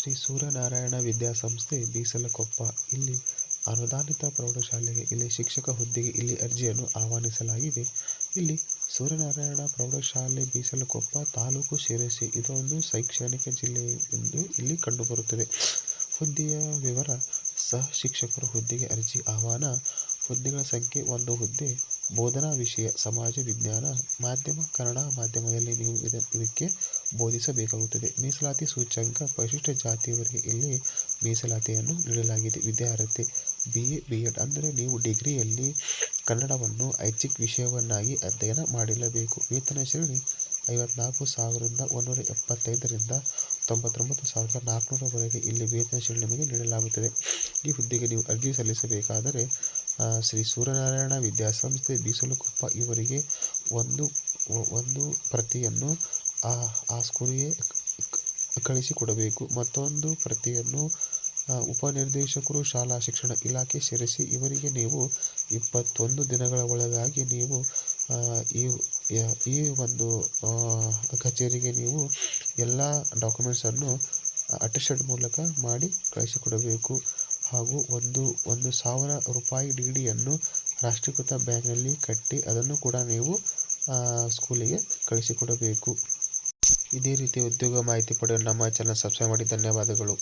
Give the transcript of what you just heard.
ಶ್ರೀ ಸೂರ್ಯನಾರಾಯಣ ವಿದ್ಯಾಸಂಸ್ಥೆ ಬೀಸಲಕೊಪ್ಪ. ಇಲ್ಲಿ ಅನುದಾನಿತ ಪ್ರೌಢಶಾಲೆಗೆ ಇಲ್ಲಿ ಶಿಕ್ಷಕ ಹುದ್ದೆಗೆ ಇಲ್ಲಿ ಅರ್ಜಿಯನ್ನು ಆಹ್ವಾನಿಸಲಾಗಿದೆ. ಇಲ್ಲಿ ಸೂರ್ಯನಾರಾಯಣ ಪ್ರೌಢಶಾಲೆ ಬೀಸಲಕೊಪ್ಪ ತಾಲೂಕು ಶಿರಸಿ. ಇದೊಂದು ಶೈಕ್ಷಣಿಕ ಜಿಲ್ಲೆ ಎಂದು ಇಲ್ಲಿ ಕಂಡುಬರುತ್ತದೆ. ಹುದ್ದೆಯ ವಿವರ, ಸಹ ಶಿಕ್ಷಕರ ಹುದ್ದೆಗೆ ಅರ್ಜಿ, ಆಹ್ವಾನ. ಹುದ್ದೆಗಳ ಸಂಖ್ಯೆ, ಒಂದು ಹುದ್ದೆ. ಬೋಧನಾ ವಿಷಯ, ಸಮಾಜ ವಿಜ್ಞಾನ, ಮಾಧ್ಯಮ, ಕನ್ನಡ ಮಾಧ್ಯಮದಲ್ಲಿ ನೀವು ಇದ, ಇದಕ್ಕೆ ಬೋಧಿಸಬೇಕಾಗುತ್ತದೆ. ಮೀಸಲಾತಿ ಸೂಚ್ಯಂಕ ಪರಿಶಿಷ್ಟ ಜಾತಿಯವರಿಗೆ ಇಲ್ಲಿ ಮೀಸಲಾತಿಯನ್ನು ನೀಡಲಾಗಿದೆ. ವಿದ್ಯಾರ್ಹತೆ ಬಿ ಎ ಬಿ ಎಡ್ ಅಂದರೆ ನೀವು ಡಿಗ್ರಿಯಲ್ಲಿ ಕನ್ನಡವನ್ನು ಐಚ್ಛಿಕ ವಿಷಯವನ್ನಾಗಿ ಅಧ್ಯಯನ ಮಾಡಿರಲೇಬೇಕು ವೇತನ ಶ್ರೇಣಿ ಐವತ್ನಾಲ್ಕು ಸಾವಿರದ ಒಂದುನೂರ ಎಪ್ಪತ್ತೈದರಿಂದ ತೊಂಬತ್ತೊಂಬತ್ತು ಸಾವಿರದ ನಾಲ್ಕುನೂರವರೆಗೆ ಇಲ್ಲಿ ವೇತನ ಶ್ರೇಣಿ ನಿಮಗೆ ನೀಡಲಾಗುತ್ತದೆ. ಈ ಹುದ್ದೆಗೆ ನೀವು ಅರ್ಜಿ ಸಲ್ಲಿಸಬೇಕಾದರೆ ಶ್ರೀ ಸೂರ್ಯನಾರಾಯಣ ವಿದ್ಯಾಸಂಸ್ಥೆ ಬೀಸಲುಕೊಪ್ಪ ಇವರಿಗೆ ಒಂದು ಒಂದು ಪ್ರತಿಯನ್ನು ಆ ಆ ಸ್ಕೂಲಿಗೆ ಕಳಿಸಿಕೊಡಬೇಕು. ಮತ್ತೊಂದು ಪ್ರತಿಯನ್ನು ಉಪನಿರ್ದೇಶಕರು, ಶಾಲಾ ಶಿಕ್ಷಣ ಇಲಾಖೆ ಸೇರಿಸಿ, ಇವರಿಗೆ ನೀವು ಇಪ್ಪತ್ತೊಂದು ದಿನಗಳ ಒಳಗಾಗಿ ನೀವು ಈ ಈ ಒಂದು ಕಚೇರಿಗೆ ನೀವು ಎಲ್ಲ ಡಾಕ್ಯುಮೆಂಟ್ಸನ್ನು ಅಟೆಸ್ಟೆಡ್ ಮೂಲಕ ಮಾಡಿ ಕಳಿಸಿಕೊಡಬೇಕು. ಹಾಗೂ ಒಂದು ಒಂದು ಸಾವಿರ ರೂಪಾಯಿ ಡಿ ಡಿಯನ್ನು ರಾಷ್ಟ್ರೀಕೃತ ಬ್ಯಾಂಕ್ನಲ್ಲಿ ಕಟ್ಟಿ ಅದನ್ನು ಕೂಡ ನೀವು ಸ್ಕೂಲಿಗೆ ಕಳಿಸಿಕೊಡಬೇಕು. ಇದೇ ರೀತಿಯ ಉದ್ಯೋಗ ಮಾಹಿತಿ ಪಡೆಯಲು ನಮ್ಮ ಚಾನಲ್ ಸಬ್ಸ್ಕ್ರೈಬ್ ಮಾಡಿ. ಧನ್ಯವಾದಗಳು.